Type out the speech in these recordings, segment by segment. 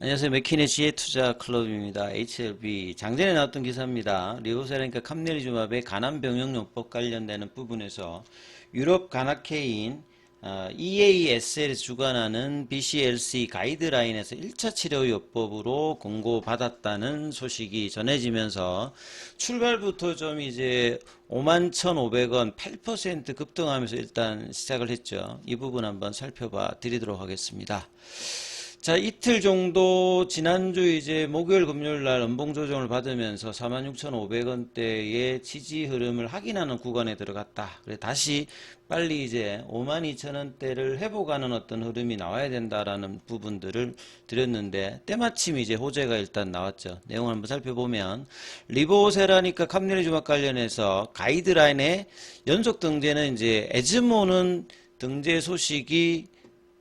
안녕하세요. 맥키네 지혜 투자 클럽입니다. HLB. 장전에 나왔던 기사입니다. 리오세라니까 캄네리주맙의 간암 병용요법 관련되는 부분에서 유럽 간악회인 어, EASL에서 주관하는 BCLC 가이드라인에서 1차 치료요법으로 공고받았다는 소식이 전해지면서 출발부터 좀 이제 51,500원 8% 급등하면서 일단 시작을 했죠. 이 부분 한번 살펴봐 드리도록 하겠습니다. 자, 이틀 정도 지난주 이제 목요일 금요일 날 연봉 조정을 받으면서 46,500원대의 지지 흐름을 확인하는 구간에 들어갔다. 그래 다시 빨리 이제 52,000원대를 회복하는 어떤 흐름이 나와야 된다라는 부분들을 드렸는데 때마침 이제 호재가 일단 나왔죠. 내용을 한번 살펴보면 리보세라니까 캄네리 주막 관련해서 가이드라인에 연속 등재는 이제 에즈모는 등재 소식이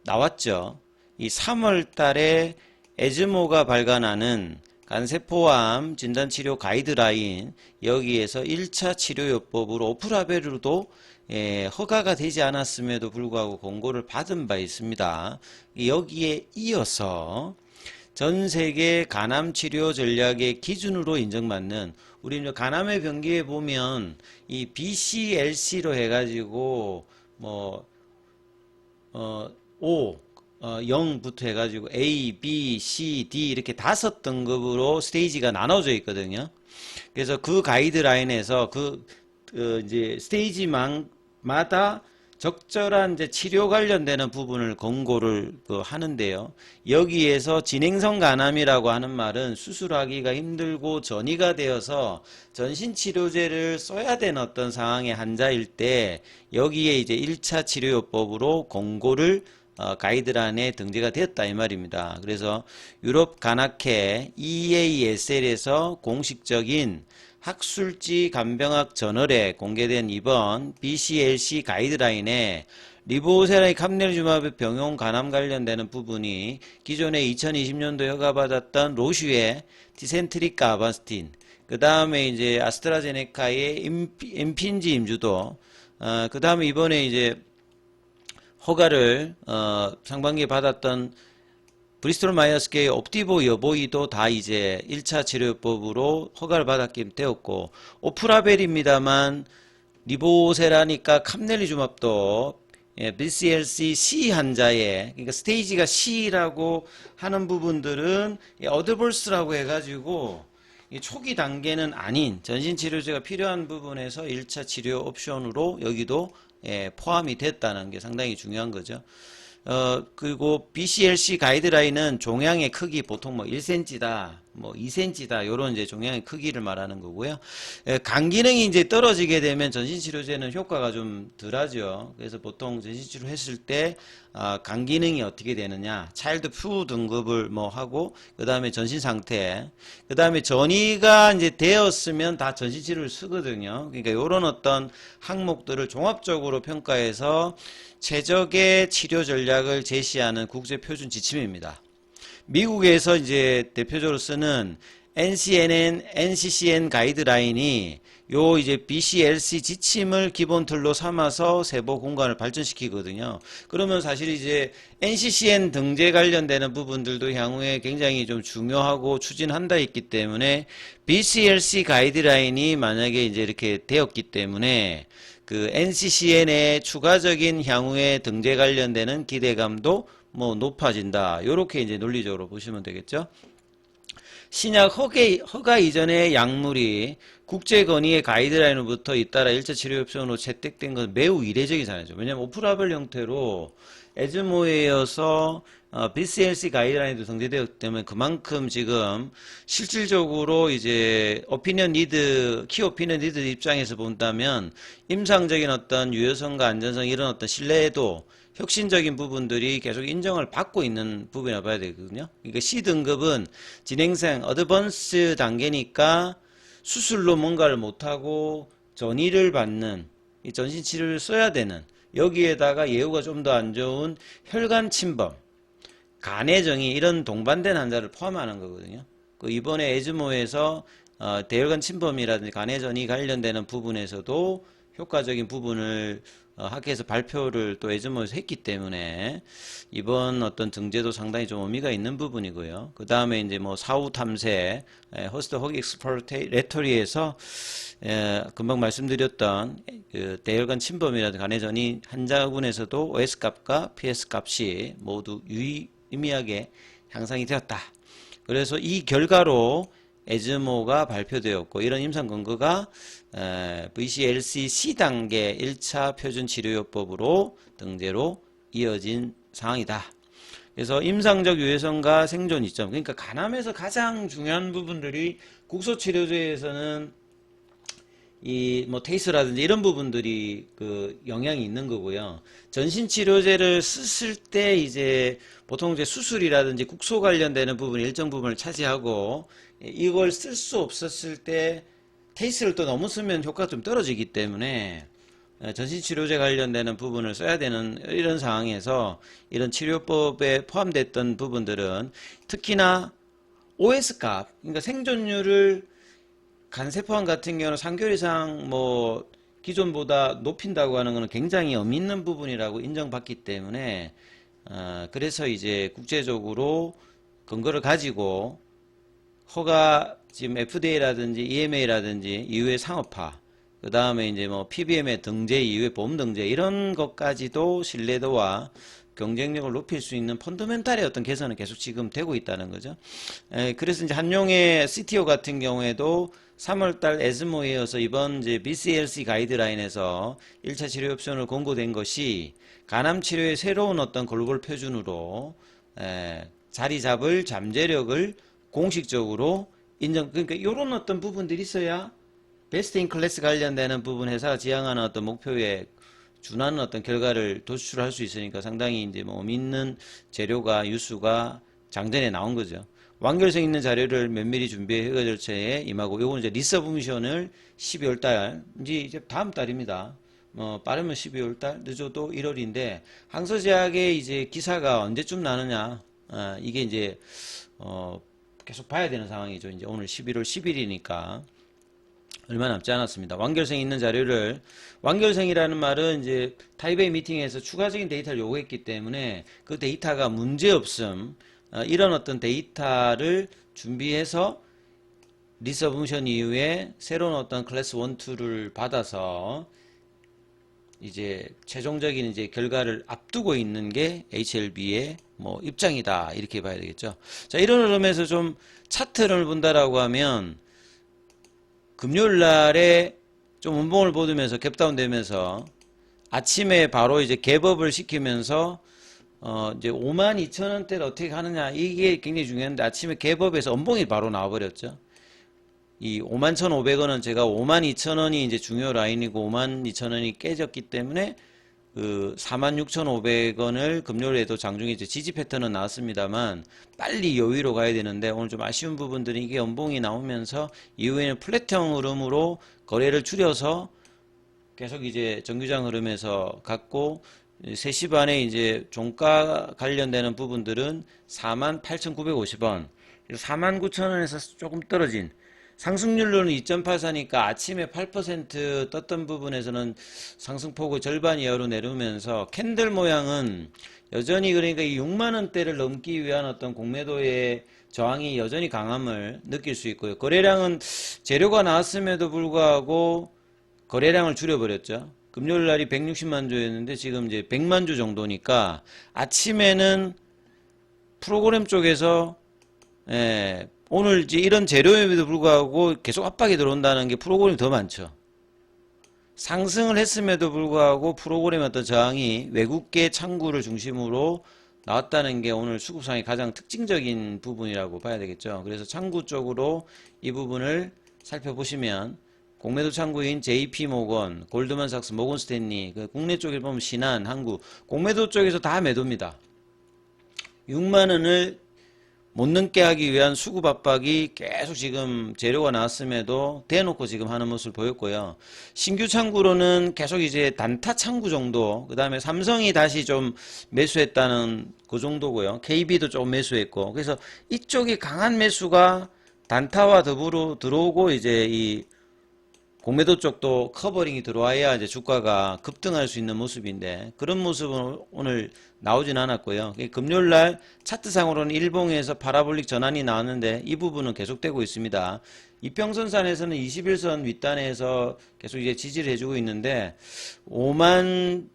나왔죠. 이 3월 달에 에즈모가 발간하는 간세포암 진단치료 가이드라인 여기에서 1차 치료요법으로 오프라벨로도 예, 허가가 되지 않았음에도 불구하고 공고를 받은 바 있습니다. 여기에 이어서 전 세계 간암 치료 전략의 기준으로 인정받는 우리 이제 간암의 병기에 보면 이 BCLC로 해가지고 뭐 어, O 어, 0부터 해가지고 A, B, C, D 이렇게 다섯 등급으로 스테이지가 나눠져 있거든요. 그래서 그 가이드라인에서 그, 그 이제 스테이지마다 적절한 이제 치료 관련되는 부분을 권고를 그 하는데요. 여기에서 진행성 간암이라고 하는 말은 수술하기가 힘들고 전이가 되어서 전신 치료제를 써야 되는 어떤 상황의 환자일 때 여기에 이제 1차 치료요법으로 권고를 어, 가이드란에 등재가 되었다 이 말입니다. 그래서 유럽 간악회 EASL에서 공식적인 학술지 간병학 저널에 공개된 이번 BCLC 가이드라인에 리보세라의 캄네르주마의 병용 간암 관련되는 부분이 기존에 2020년도 허가받았던 로슈의 디센트릭 아바스틴 그 다음에 이제 아스트라제네카의 임핀지 임주도 어, 그 다음에 이번에 이제 허가를 어, 상반기에 받았던 브리스톨 마이어스계의 옵티보 여보이도 다 이제 1차 치료법으로 허가를 받았기 되었고 오프라벨입니다만 리보세라니까 캄넬리주맙도 예, BCLC C 환자의 그러니까 스테이지가 C라고 하는 부분들은 어드볼스라고 해가지고 이 초기 단계는 아닌 전신 치료제가 필요한 부분에서 1차 치료 옵션으로 여기도 예, 포함이 됐다는 게 상당히 중요한 거죠. 어, 그리고 BCLC 가이드라인은 종양의 크기 보통 뭐 1cm다, 뭐 2cm다, 요런 이제 종양의 크기를 말하는 거고요. 예, 간 기능이 이제 떨어지게 되면 전신 치료제는 효과가 좀 덜하죠. 그래서 보통 전신 치료 했을 때, 아, 간 기능이 어떻게 되느냐. 차일드 푸 등급을 뭐 하고, 그 다음에 전신 상태, 그 다음에 전이가 이제 되었으면 다 전신 치료를 쓰거든요. 그러니까 요런 어떤 항목들을 종합적으로 평가해서 최적의 치료 전략을 제시하는 국제 표준 지침입니다. 미국에서 이제 대표적으로 쓰는 NCNN, NCCN 가이드라인이 요 이제 BCLC 지침을 기본 틀로 삼아서 세부 공간을 발전시키거든요. 그러면 사실 이제 NCCN 등재 관련되는 부분들도 향후에 굉장히 좀 중요하고 추진한다 있기 때문에 BCLC 가이드라인이 만약에 이제 이렇게 되었기 때문에 그 NCCN의 추가적인 향후에 등재 관련되는 기대감도 뭐 높아진다. 요렇게 이제 논리적으로 보시면 되겠죠. 신약 허가, 허가 이전의 약물이 국제건의의 가이드라인으로부터 잇따라 1차 치료 옵션으로 채택된 것은 매우 사례죠. 왜냐하면 오프라벨 형태로 에즈모에 이어서 어, BCLC 가이드라인도 등재되었기 때문에 그만큼 지금 실질적으로 이제 오피니언 리드, 키 오피니언 리드 입장에서 본다면 임상적인 어떤 유효성과 안전성 이런 어떤 신뢰도 혁신적인 부분들이 계속 인정을 받고 있는 부분이라고 봐야 되거든요. 그러니까 C등급은 진행생, 어드밴스 단계니까 수술로 뭔가를 못하고 전이를 받는 이 전신치료를 써야 되는 여기에다가 예후가 좀 더 안 좋은 혈관 침범, 간의 정이 이런 동반된 환자를 포함하는 거거든요. 그 이번에 에즈모에서 어, 대혈관 침범이라든지 간의 전이 관련되는 부분에서도 효과적인 부분을 어, 학회에서 발표를 또 에즈모에서 했기 때문에 이번 어떤 등재도 상당히 좀 의미가 있는 부분이고요. 그 다음에 이제 뭐 사후 탐색, 호스트 호기 익스플로레토리에서 금방 말씀드렸던 그 대열간 침범이라든가 간해전이 한자군에서도 OS 값과 PS 값이 모두 유의미하게 향상이 되었다. 그래서 이 결과로 에즈모가 발표되었고 이런 임상 근거가 에, VCLC C단계 1차 표준 치료요법으로 등재로 이어진 상황이다. 그래서 임상적 유해성과 생존 이점 그러니까 간암에서 가장 중요한 부분들이 국소 치료제에서는 이 뭐 테이스라든지 이런 부분들이 그 영향이 있는 거고요. 전신 치료제를 쓰실 때 이제 보통 이제 수술이라든지 국소 관련되는 부분 일정 부분을 차지하고 이걸 쓸 수 없었을 때 테이스를 또 너무 쓰면 효과가 좀 떨어지기 때문에 어, 전신 치료제 관련되는 부분을 써야 되는 이런 상황에서 이런 치료법에 포함됐던 부분들은 특히나 OS 값, 그러니까 생존율을 간세포암 같은 경우는 3개월 이상 뭐 기존보다 높인다고 하는 것은 굉장히 의미 있는 부분이라고 인정받기 때문에 어, 그래서 이제 국제적으로 근거를 가지고 허가 지금 FDA라든지 EMA라든지 이후의 상업화 그 다음에 이제 뭐 PBM의 등재 이후의 보험 등재 이런 것까지도 신뢰도와 경쟁력을 높일 수 있는 펀더멘탈의 어떤 개선은 계속 지금 되고 있다는 거죠. 에, 그래서 이제 한용의 CTO 같은 경우에도 3월달 에즈모에 이어서 이번 이제 BCLC 가이드라인에서 1차 치료 옵션을 공고된 것이 간암 치료의 새로운 어떤 글로벌 표준으로 에, 자리 잡을 잠재력을 공식적으로 인정 그러니까 이런 어떤 부분들이 있어야 베스트 인 클래스 관련되는 부분 회사가 지향하는 어떤 목표에 준하는 어떤 결과를 도출할 수 있으니까 상당히 이제 뭐 믿는 재료가 유수가 장전에 나온 거죠. 완결성 있는 자료를 면밀히 준비해 허가 절차에 임하고 요건 이제 리서브미션을 12월 달 이제 다음 달입니다. 뭐 빠르면 12월 달 늦어도 1월인데 항서제약의 이제 기사가 언제쯤 나느냐 아, 이게 이제 어 계속 봐야 되는 상황이죠. 이제 오늘 11월 10일이니까 얼마 남지 않았습니다. 완결성 있는 자료를 완결성이라는 말은 이제 타이베이 미팅에서 추가적인 데이터를 요구했기 때문에 그 데이터가 문제 없음 어, 이런 어떤 데이터를 준비해서 리서브션 이후에 새로운 어떤 클래스 1, 2를 받아서 이제 최종적인 이제 결과를 앞두고 있는 게 HLB의 뭐 입장이다 이렇게 봐야 되겠죠. 자 이런 흐름에서 좀 차트를 본다라고 하면 금요일 날에 좀 운봉을 보면서 갭다운 되면서 아침에 바로 이제 갭업을 시키면서 어 이제 5만 2천 원대를 어떻게 가느냐 이게 굉장히 중요한데 아침에 갭업에서 엄봉이 바로 나와버렸죠. 이 5만 1,500원은 제가 5만 2천 원이 이제 중요 라인이고 5만 2천 원이 깨졌기 때문에 그 46,500원을 금요일에도 장중에 이제 지지 패턴은 나왔습니다만 빨리 여유로 가야 되는데 오늘 좀 아쉬운 부분들이 이게 연봉이 나오면서 이후에는 플랫형 흐름으로 거래를 줄여서 계속 이제 정규장 흐름에서 갔고 3시 반에 이제 종가 관련되는 부분들은 48,950원. 49,000원에서 조금 떨어진 상승률로는 2.84니까 아침에 8% 떴던 부분에서는 상승폭의 절반 이하로 내려오면서 캔들 모양은 여전히 그러니까 이 6만 원대를 넘기 위한 어떤 공매도의 저항이 여전히 강함을 느낄 수 있고요. 거래량은 재료가 나왔음에도 불구하고 거래량을 줄여버렸죠. 금요일 날이 160만 주였는데 지금 이제 100만 주 정도니까 아침에는 프로그램 쪽에서 예, 오늘 이제 이런 재료에도 불구하고 계속 압박이 들어온다는 게 프로그램이 더 많죠. 상승을 했음에도 불구하고 프로그램 어떤 저항이 외국계 창구를 중심으로 나왔다는 게 오늘 수급상의 가장 특징적인 부분이라고 봐야 되겠죠. 그래서 창구 쪽으로 이 부분을 살펴보시면 공매도 창구인 JP모건, 골드만삭스, 모건스탠리, 그 국내 쪽에 보면 신한, 한국 공매도 쪽에서 다 매도입니다. 6만 원을 못 넘게 하기 위한 수급 압박이 계속 지금 재료가 나왔음에도 대놓고 지금 하는 모습을 보였고요. 신규 창구로는 계속 이제 단타 창구 정도, 그 다음에 삼성이 다시 좀 매수했다는 그 정도고요. KB도 좀 매수했고, 그래서 이쪽이 강한 매수가 단타와 더불어 들어오고 이제 이 공매도 쪽도 커버링이 들어와야 이제 주가가 급등할 수 있는 모습인데 그런 모습은 오늘 나오진 않았고요. 금요일 날 차트상으로는 일봉에서 파라볼릭 전환이 나왔는데 이 부분은 계속되고 있습니다. 이평선산에서는 21선 윗단에서 계속 이제 지지를 해주고 있는데 5만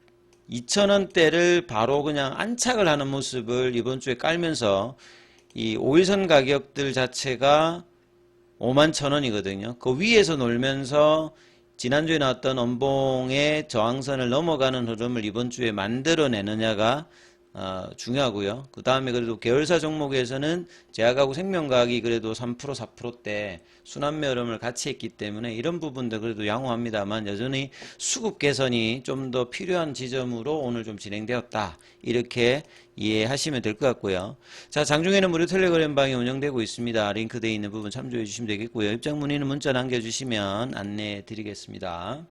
2천원대를 바로 그냥 안착을 하는 모습을 이번 주에 깔면서 이 5일선 가격들 자체가 5만 천 원이거든요. 그 위에서 놀면서 지난주에 나왔던 원봉의 저항선을 넘어가는 흐름을 이번 주에 만들어내느냐가 어, 중요하고요. 그 다음에 그래도 계열사 종목에서는 제약하고 생명과학이 그래도 3% 4%대 순환매 흐름을 같이 했기 때문에 이런 부분도 그래도 양호합니다만 여전히 수급 개선이 좀 더 필요한 지점으로 오늘 좀 진행되었다. 이렇게 이해하시면 될 것 같고요. 자, 장중에는 무료 텔레그램 방이 운영되고 있습니다. 링크되어 있는 부분 참조해 주시면 되겠고요. 입장 문의는 문자 남겨주시면 안내해 드리겠습니다.